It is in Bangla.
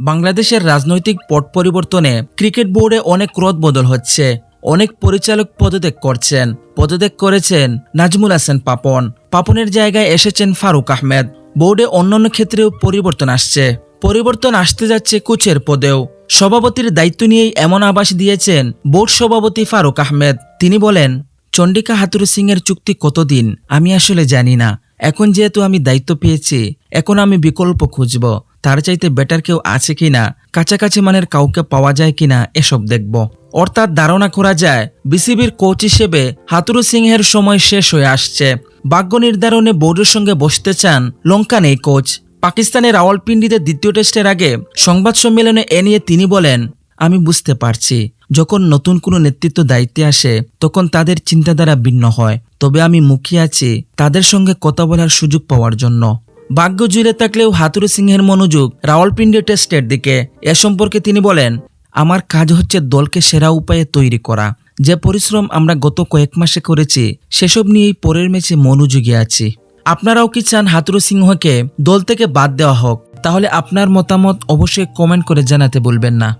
বাংলাদেশের রাজনৈতিক পট পরিবর্তনে ক্রিকেট বোর্ডে অনেক রদ বদল হচ্ছে। অনেক পরিচালক পদত্যাগ করছেন। পদত্যাগ করেছেন নাজমুল হাসান পাপন। পাপনের জায়গায় এসেছেন ফারুক আহমেদ। বোর্ডে অন্যান্য ক্ষেত্রেও পরিবর্তন আসছে। পরিবর্তন আসতে যাচ্ছে কোচের পদেও। সভাপতির দায়িত্ব নিয়েই এমন আভাস দিয়েছেন বোর্ড সভাপতি ফারুক আহমেদ। তিনি বলেন, চন্ডিকা হাতুরু সিং এর চুক্তি কতদিন? আমি আসলে জানি না। এখন যেহেতু আমি দায়িত্ব পেয়েছি, এখন আমি বিকল্প খুঁজব। তার চাইতে বেটার কেউ আছে কিনা, কাছাকাছি মানের কাউকে পাওয়া যায় কিনা, এসব দেখব। অর্থাৎ ধারণা করা যায়, বিসিবির কোচ হিসেবে হাতুরু সিংহের সময় শেষ হয়ে আসছে। ভাগ্য নির্ধারণে বোর্ডের সঙ্গে বসতে চান লঙ্কান এই কোচ পাকিস্তানের রাওয়ালপিন্ডিতে দ্বিতীয় টেস্টের আগে সংবাদ সম্মেলনে এ নিয়ে তিনি বলেন, আমি বুঝতে পারছি, যখন নতুন কোনো নেতৃত্ব দায়িত্বে আসে, তখন তাদের চিন্তাধারা ভিন্ন হয়। তবে আমি মুখিয়ে আছি তাদের সঙ্গে কথা বলার সুযোগ পাওয়ার জন্য। ভাগ্য জুড়ে থাকলেও হাতুরু সিংহের মনোযোগ রাওয়ালপিন্ডি টেস্টের দিকে। এ সম্পর্কে তিনি বলেন, আমার কাজ হচ্ছে দলকে সেরা উপায়ে তৈরি করা। যে পরিশ্রম আমরা গত কয়েক মাসে করেছি, সেসব নিয়েই পরের ম্যাচে মনোযোগী আছি। আপনারাও কি চান হাতুরু সিংহকে দল থেকে বাদ দেওয়া হোক? তাহলে আপনার মতামত অবশ্যই কমেন্ট করে জানাতে বলবেন না।